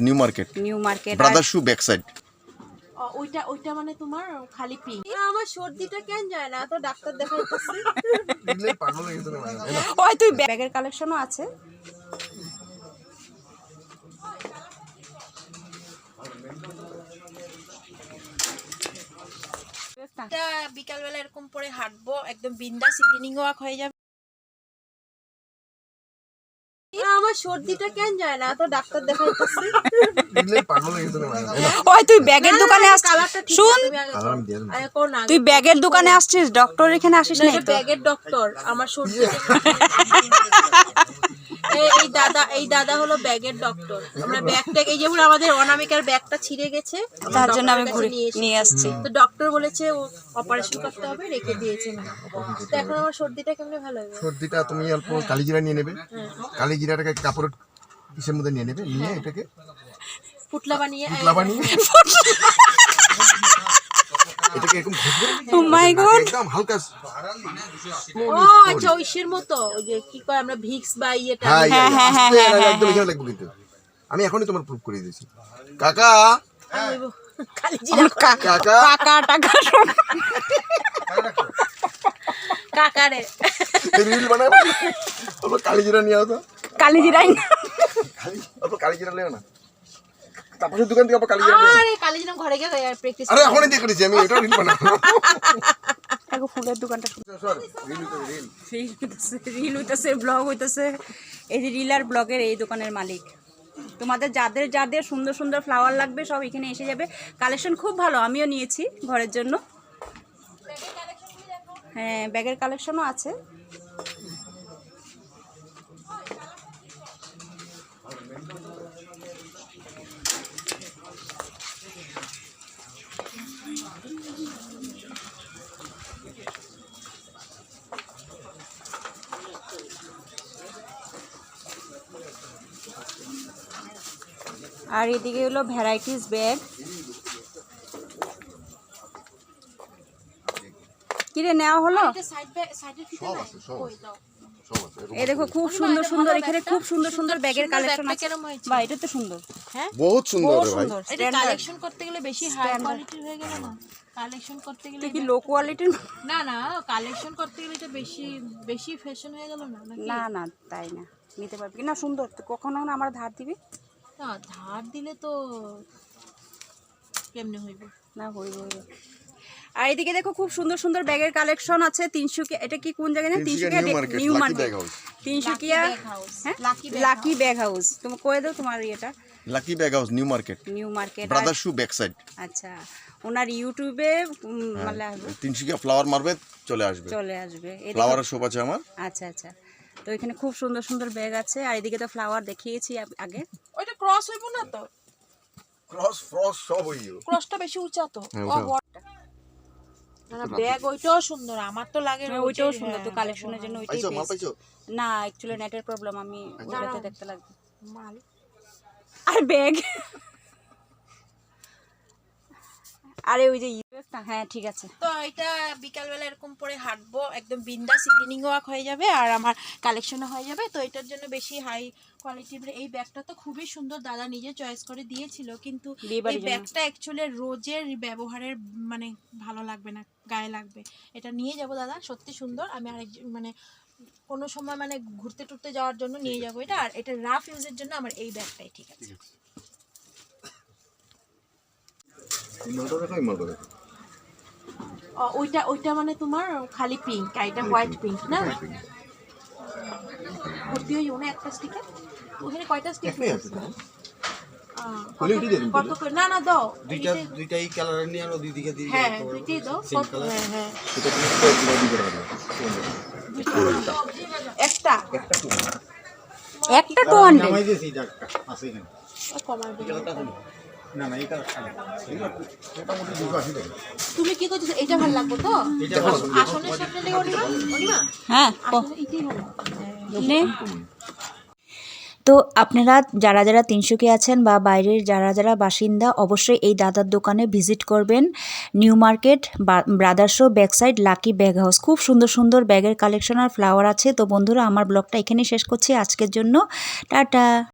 New market new market brother shoe back side ওইটা ওইটা মানে তোমার খালি পিঙ্ক আমার সর্দিটা কেন যায় না? তো ডাক্তার দেখাইতেছি। ওই তুই ব্যাগের কালেকশনও আছে। বিকালবেলা এরকম পরে হাঁটবো একদম বিন্দাস ইভিনিং ওয়াক হয়ে যাবে। সর্দিটা কেন যায় না? তো ডাক্তার দেখাইতেছি। ওই তুই ব্যাগের দোকানে আসছিস? শুন। তুই ব্যাগের দোকানে আসছিস? ডক্টর এখানে আসিস না, নাই এটা তো? ব্যাগের ডক্টর আমার সর্দি এই এই দাদা এই দাদা হলো ব্যাগের ডক্টর। আমরা ব্যাগটা এই যেমন আমাদের অনামিকার ব্যাগটা ছিঁড়ে গেছে তার জন্য আমি ঘুরে নিয়ে আসছি। তো ডক্টর বলেছে ও অপারেশন করতে হবে রেখে দিয়েছে। তো এখন আমার সর্দিটা কেমনে ভালো হবে সর্দিটা তুমি অল্প কালিজিরা নিয়ে নেবে। কালিজিরাটাকে কাপড়ের পিসের মধ্যে নিয়ে নেবে নিয়ে এটাকে ফুটলা বানিয়ে পুতলা বানিয়ে। এটাকে এরকম ও মাই গড একদম হালকা ও আচ্ছা মতো ওই যে কি কয় আমরা ভিক্স বা ইয়েটা? হ্যাঁ হ্যাঁ, হ্যাঁ, হ্যাঁ, হ্যাঁ, একদম এখানে লাগবে কিন্তু। আমি এখনই তোমার প্রুফ করে দিয়েছি। কাকা! জিরা কাকা! টাকা কাকারে রিল বানাবো? কালিজিরা নিয়ে আসো। কালি জিরাই খালি অল্প কালিজিরা নেও না। তাপসের দোকান থেকে অল্প কালিজিরা নেও। আরে কালি জিরা ঘরে গিয়ে প্র্যাকটিস আরে এখনই দিয়ে করেছি আমি এটা রিল বানাবো। ফুলের দোকানটা সর রিল রিল। রিল হইতেছে ব্লগ হইতেছে এই যে রিল আর ব্লগের এই দোকানের মালিক। তোমাদের যাদের যাদের সুন্দর সুন্দর ফ্লাওয়ার লাগবে সব এখানে এসে যাবে। কালেকশন খুব ভালো আমিও নিয়েছি ঘরের জন্য। হ্যাঁ ব্যাগের কালেকশনও আছে। আর এদিকে হলো ভ্যারাইটিস ব্যাগ। কিরে নেওয়া হলো? দেখো খুব সুন্দর সুন্দর এখানে খুব সুন্দর সুন্দর ব্যাগের কালেকশন আছে। বা এটা তো সুন্দর। হ্যাঁ? বহুত সুন্দর রে ভাই। সুন্দর। এটা কালেকশন করতে গেলে বেশি হাই কোয়ালিটির হয়ে গেল না? কালেকশন করতে গেলে কি লো কোয়ালিটির না না কালেকশন করতে গেলে এটা বেশি বেশি ফ্যাশন হয়ে গেল না না না তাই না। নিতে পারবি। না সুন্দর। কখনো না আমার ধার দিবি? না ধার দিলে তো কেমনে হইবে? না হইব হইব আর এদিকে দেখো খুব সুন্দর সুন্দর ব্যাগের কালেকশন আছে তিনশুকিয়া এটা কি কোন জায়গায় না Tinsukia Tinsukia new new market, market bag house. Tinsukia হ্যাঁ? লাকি ব্যাগ হাউস তুমি কয়ে দাও তোমার ইয়েটা। Lucky bag house new market. New market brother shoe back side আচ্ছা ওনার ইউটিউবে মানে আসবে, তিনশিকা ফ্লাওয়ার মারবে চলে আসবে। চলে আসবে। ফ্লাওয়ারের শপ আছে আমার। আচ্ছা আচ্ছা। তো এখানে খুব সুন্দর সুন্দর ব্যাগ আছে আর এদিকে তো ফ্লাওয়ার দেখিয়েছি আগে। ওইটা ক্রস হইব না তো? ক্রস ফ্রস সব হইও ক্রসটা বেশি উঁচা তো। হ্যাঁ। না ব্যাগ ওইটাও সুন্দর। আমার তো লাগে হ্যাঁ, ওইটাও সুন্দর। তো হ্যাঁ, কালেকশনের জন্য ওইটাই পাইছো মাল পাইছো? না অ্যাকচুয়ালি নেটের প্রবলেম আমি ওইটাতে দেখতে লাগবে। মাল। আর ব্যাগ। আরে ওই যে ইউএস না হ্যাঁ ঠিক আছে। তো এটা বিকালবেলা এরকম পরে হাঁটবো একদম বিন্দাস ইভিনিং ওয়াক হয়ে যাবে আর আমার কালেকশনও হয়ে যাবে। তো এটার জন্য বেশি হাই কোয়ালিটির এই ব্যাগটা তো খুবই সুন্দর দাদা নিজে চয়েস করে দিয়েছিল কিন্তু এই ব্যাগটা অ্যাকচুয়ালি রোজের ব্যবহারের মানে ভালো লাগবে না গায়ে লাগবে। এটা নিয়ে যাব দাদা সত্যি সুন্দর। আমি আরেক মানে কোনো সময় মানে ঘুরতে টুরতে যাওয়ার জন্য নিয়ে যাব এটা। আর এটা রাফ ইউজের জন্য আমার এই ব্যাগটাই ঠিক আছে। মালটা দেখো এই মালটা দেখো ও, ওইটা ওইটা মানে তোমার খালি পিঙ্ক আর এটা হোয়াইট পিঙ্ক না? ভর্তি হয়ে যাব না একটা স্টিকার ওখানে কয়টা স্টিক আছে। কত না না দাও। দুইটা দুইটাই কালার নিয়ে আনো দুই দিকে দিয়ে হ্যাঁ দুইটাই দাও। কত- হ্যাঁ হ্যাঁ। এটা তুমি কয় দিতে পারবে একটা? নামাই আছে এখানে। কমাই। কালারটা আছে না? না না এই কালারটা না। মোটামুটি দুশো আশি টাকা তুমি কি করছ? এটা ভালো লাগবে তো? আসনের সামনে অনিমা অনিমা? হ্যাঁ এটাই ভালো নে। তো আপনারা যারা যারা তিনশুকে আছেন বা বাইরের যারা যারা বাসিন্দা অবশ্যই এই দাদার দোকানে ভিজিট করবেন। নিউ মার্কেট ব্রাদার্সো ব্যাকসাইড লাকি ব্যাগ হাউস। খুব সুন্দর সুন্দর ব্যাগের কালেকশন আর ফ্লাওয়ার আছে। তো বন্ধুরা আমার ব্লগটা এখানেই শেষ করছি। আজকের জন্য টাটা।